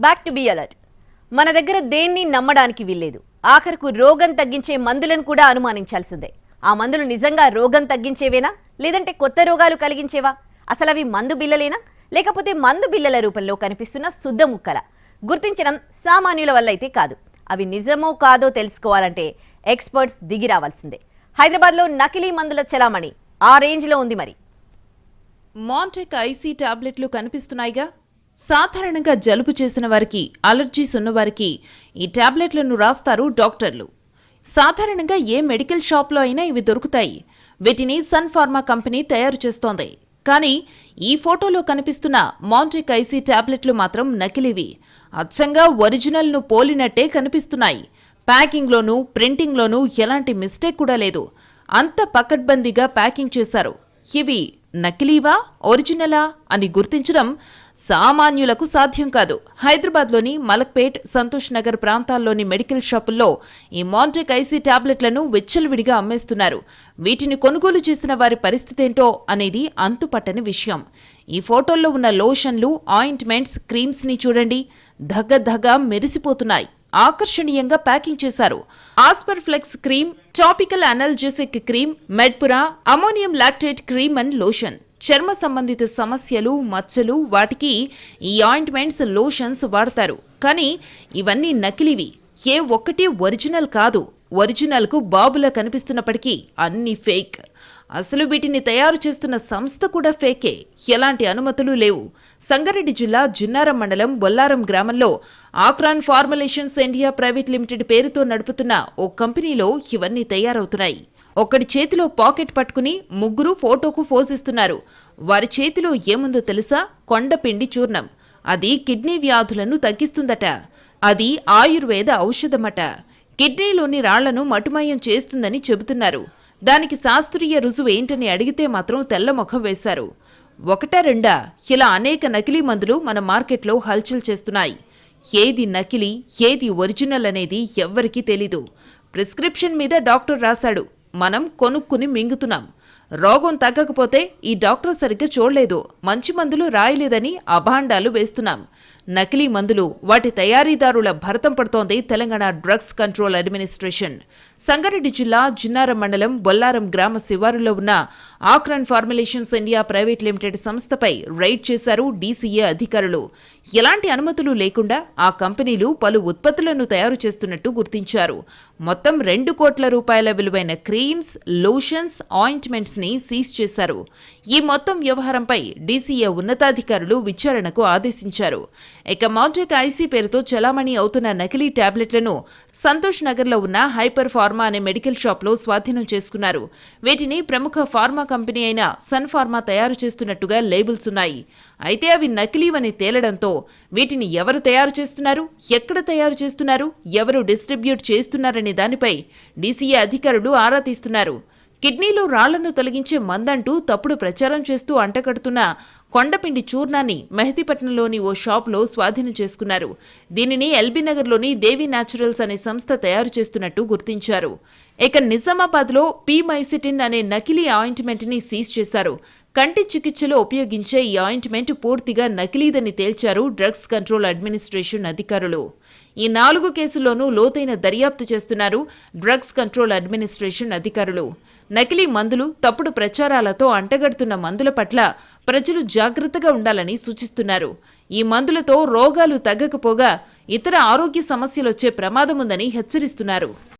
Back to be alert మన దగ్గర దేన్ని నమ్మడానికి వీల్లేదు. ఆఖరకు రోగం తగ్గించే మందులను కూడా అనుమానించాల్సిందే. ఆ మందులు నిజంగా రోగం తగ్గించేవేనా? లేదంటే కొత్త రోగాలు కలిగించేవా? అసలు అవి మందు బిల్లలేనా లేకపోతే మందు బిల్లల రూపంలో కనిపిస్తున్న శుద్ధ ముక్కల. గుర్తించడం సామాన్యుల వల్ల అయితే కాదు. అవి నిజమో కాదో తెలుసుకోవాలంటే ఎక్స్పర్ట్స్ దిగి రావాల్సిందే. హైదరాబాద్లో నకిలీ మందుల చలామణి. ఆ రేంజ్లో ఉంది మరి. మాంటెక్ ఐసీ టాబ్లెట్లు కనిపిస్తున్నాయిగా? సాధారణంగా జలుబు చేసిన వారికి అలర్జీస్ ఉన్నవారికి ఈ టాబ్లెట్లను రాస్తారు డాక్టర్లు. సాధారణంగా ఏ మెడికల్ షాప్లో అయినా ఇవి దొరుకుతాయి. వీటిని సన్ ఫార్మా కంపెనీ తయారు చేస్తోంది. కానీ ఈ ఫోటోలో కనిపిస్తున్న మాంటెక్ ఐసీ టాబ్లెట్లు మాత్రం నకిలీవి. అచ్చంగా ఒరిజినల్ను పోలినట్టే కనిపిస్తున్నాయి. ప్యాకింగ్లోనూ ప్రింటింగ్లోనూ ఎలాంటి మిస్టేక్ కూడా లేదు. అంత పకడ్బందీగా ప్యాకింగ్ చేశారు. ఇవి నకిలీవా ఒరిజినలా అని గుర్తించడం సామాన్యులకు సాధ్యం కాదు. హైదరాబాద్లోని మలక్పేట్ సంతోష్ నగర్ ప్రాంతాల్లోని మెడికల్ షాపుల్లో ఈ మాంటెక్ ఐసీ టాబ్లెట్లను విచ్చలవిడిగా అమ్మేస్తున్నారు. వీటిని కొనుగోలు చేసిన వారి పరిస్థితి ఏంటో అనేది అంతుపట్టని విషయం. ఈ ఫోటోల్లో ఉన్న లోషన్లు ఆయింట్మెంట్స్ క్రీమ్స్ని చూడండి. ధగ ధగ మెరిసిపోతున్నాయి. ఆకర్షణీయంగా ప్యాకింగ్ చేశారు. As per flex cream topical analgesic cream మెడ్పురా ammonium lactate cream and lotion. చర్మ సంబంధిత సమస్యలు మచ్చలు వాటికి ఈ ఆయింట్మెంట్స్ లోషన్స్ వాడతారు. కానీ ఇవన్నీ నకిలీవి. ఏ ఒక్కటి ఒరిజినల్ కాదు. ఒరిజినల్కు బాబులా కనిపిస్తున్నప్పటికీ అన్ని ఫేక్. అసలు వీటిని తయారు చేస్తున్న సంస్థ కూడా ఫేకే. ఎలాంటి అనుమతులు లేవు. సంగారెడ్డి జిల్లా జిన్నారం మండలం బొల్లారం గ్రామంలో Acron formulations India private limited పేరుతో నడుపుతున్న ఓ కంపెనీలో ఇవన్నీ తయారవుతున్నాయి. ఒకడి చేతిలో పాకెట్ పట్టుకుని ముగ్గురు ఫోటోకు ఫోజిస్తున్నారు వారి చేతిలో ఏముందో తెలుసా? కొండపిండి చూర్ణం. అది కిడ్నీ వ్యాధులను తగ్గిస్తుందట. అది ఆయుర్వేద ఔషధమట. కిడ్నీలోని రాళ్ళను మటుమయం చేస్తుందని చెబుతున్నారు. దానికి శాస్త్రీయ రుజువు ఏంటని అడిగితే మాత్రం తెల్ల ముఖం వేశారు. ఒకటా రెండా? ఇలా అనేక నకిలీ మందులు మన మార్కెట్లో హల్చల్ చేస్తున్నాయి. ఏది నకిలీ ఏది ఒరిజినల్ అనేది ఎవ్వరికీ తెలీదు. ప్రిస్క్రిప్షన్ మీద డాక్టర్ రాశాడు. మనం కొనుక్కుని మింగుతున్నాం. రోగం తగ్గకపోతే ఈ డాక్టర్ సరిగ్గా చూడలేదు. మంచి మందులు రాయలేదని అభాండాలు వేస్తున్నాం. నకిలీ మందులు వాటి తయారీదారుల భరతం పడుతోంది Telangana drugs control administration. Sangareddy జిల్లా జిన్నారం మండలం బొల్లారం గ్రామ శివారులో ఉన్న Acron formulations India private limited సంస్థపై రైడ్ చేశారు డీసీఏ అధికారులు. ఎలాంటి అనుమతులు లేకుండా ఆ కంపెనీలు పలు ఉత్పత్తులను తయారు చేస్తున్నట్టు గుర్తించారు. మొత్తం రెండు కోట్ల రూపాయల విలువైన క్రీమ్స్ లోషన్స్ ఆయింట్మెంట్స్ ని సీజ్ చేశారు. ఈ మొత్తం వ్యవహారంపై డీసీఏ ఉన్నతాధికారులు విచారణకు ఆదేశించారు. ఇక మౌంటెక్ ఐసీ పేరుతో చలామణి అవుతున్న నకిలీ టాబ్లెట్లను సంతోష్ నగర్లో ఉన్న హైపర్ ఫార్మా అనే మెడికల్ షాప్లో స్వాధీనం చేసుకున్నారు. వీటిని ప్రముఖ ఫార్మా కంపెనీ అయిన సన్ ఫార్మా తయారు చేస్తున్నట్టుగా లేబుల్స్ ఉన్నాయి. అయితే అవి నకిలీవని తేలడంతో వీటిని ఎవరు తయారు చేస్తున్నారు? ఎక్కడ తయారు చేస్తున్నారు? ఎవరు డిస్ట్రిబ్యూట్ చేస్తున్నారనే దానిపై డీసీఏ అధికారులు ఆరా తీస్తున్నారు. కిడ్నీలో రాళ్ళను తొలగించే మందంటూ తప్పుడు ప్రచారం చేస్తూ అంటగడుతున్న కొండపిండి చూర్ణాన్ని మెహదీపట్నంలోని ఓ షాప్లో స్వాధీనం చేసుకున్నారు. దీనిని ఎల్బీ నగర్లోని దేవి న్యాచురల్స్ అనే సంస్థ తయారు చేస్తున్నట్టు గుర్తించారు. ఇక నిజామాబాద్లో పీ మైసిటిన్ అనే నకిలీ ఆయింట్మెంట్ని సీజ్ చేశారు. కంటి చికిత్సలో ఉపయోగించే ఈ ఆయింట్మెంట్ పూర్తిగా నకిలీదని తేల్చారు డ్రగ్స్ కంట్రోల్ అడ్మినిస్ట్రేషన్ అధికారులు. ఈ నాలుగు కేసుల్లోనూ లోతైన దర్యాప్తు చేస్తున్నారు డ్రగ్స్ కంట్రోల్ అడ్మినిస్ట్రేషన్ అధికారులు. నకిలీ మందులు తప్పుడు ప్రచారాలతో అంటగడుతున్న మందుల పట్ల ప్రజలు జాగ్రత్తగా ఉండాలని సూచిస్తున్నారు. ఈ మందులతో రోగాలు తగ్గకపోగా ఇతర ఆరోగ్య సమస్యలొచ్చే ప్రమాదముందని హెచ్చరిస్తున్నారు.